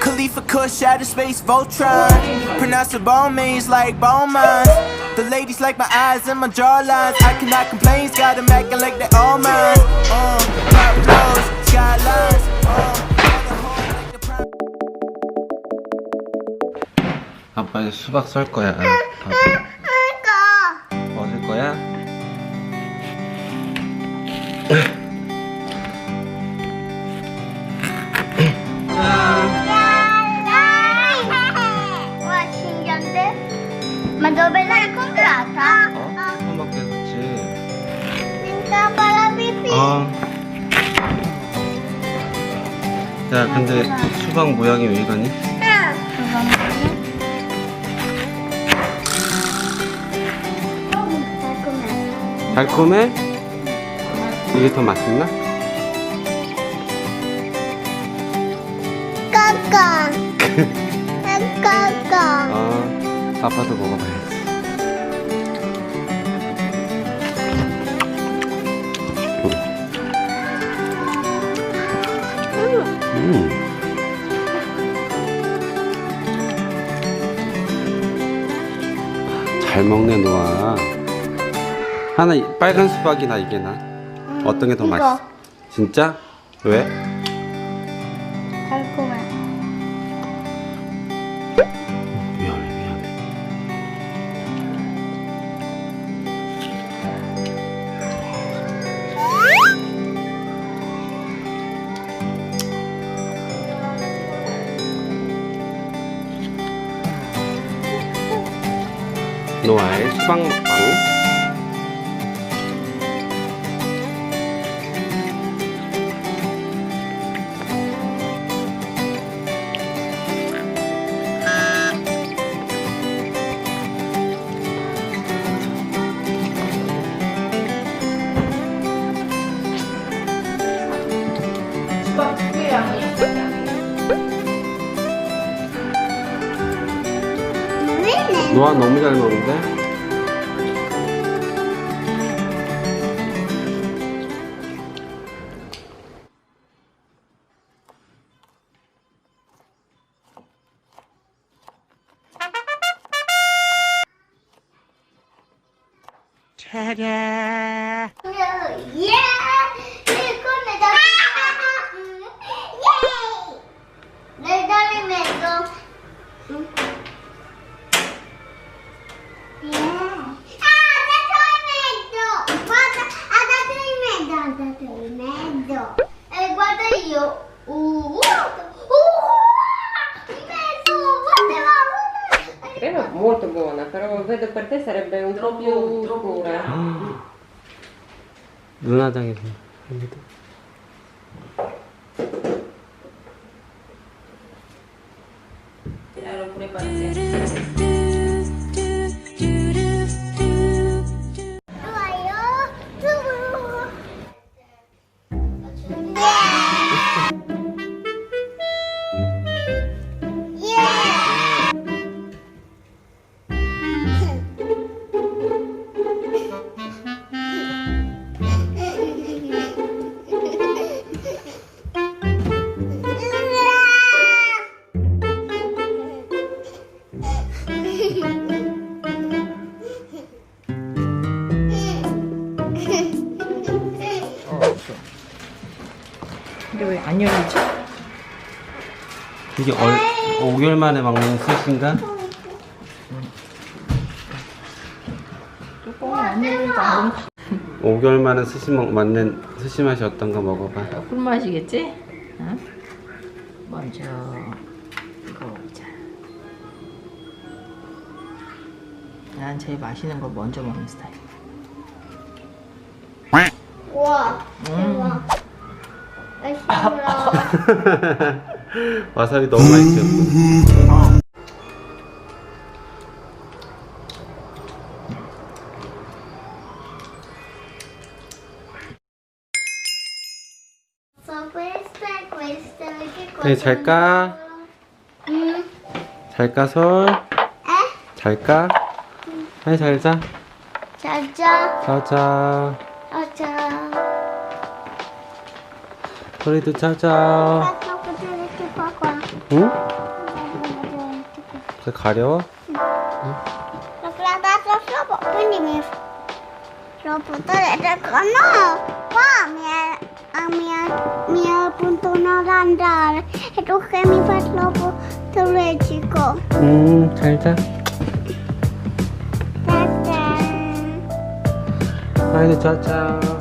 Khalifa Kush out of space, Voltron. Pronounceable means like Bowman. The ladies like my eyes and my jawlines. I cannot complain, got them acting like they all mine. Uh, 아빠 이제 수박 썰 거야. Ecco. 뭐썰 거야? 와, 신기한데? Ma dove l'hai comprata? 어? 수박에 샀지. In camera pipì. 어. 야, 근데 수박 모양이 왜 이러니? 달콤해? 이게 더 맛있나? 까까. 까까. 어, 아빠도 먹어봐야지. 잘 먹네 노아. 하나 이- 빨간 수박이나 이게 나. 어떤 게 더. 맛있어? 진짜? 왜? 노아의 노아 너무 잘 먹는데? 예! 다 예! 내 다리 매도. Uh, uh, uh, mezzo, Crema molto buona, però vedo per te sarebbe un troppo, po' più troppo pura. Ah. Donata anche tu. 근데 왜 안 열리지? 이게 얼, 5개월 만에 먹는 숯인가? 뚜껑이 안 열리니까 너무 5개월 만에 스시 먹, 맞는 스시 맛이 어떤가 먹어봐. 꿀맛이겠지? 응? 먼저 이거 먹자. 난 제일 맛있는 거 먼저 먹는 스타일. 와 대박 음. 맛있더라 와사비 너무 많이 찍었고 네, 잘까? 응. 잘까, 솔? 에? 잘까? 아니, 잘 자. 잘 자. 자, 자. 짜자. 소리도 짜자. 응? 그 가려워? 음, 잘 자. Bye, cha-cha.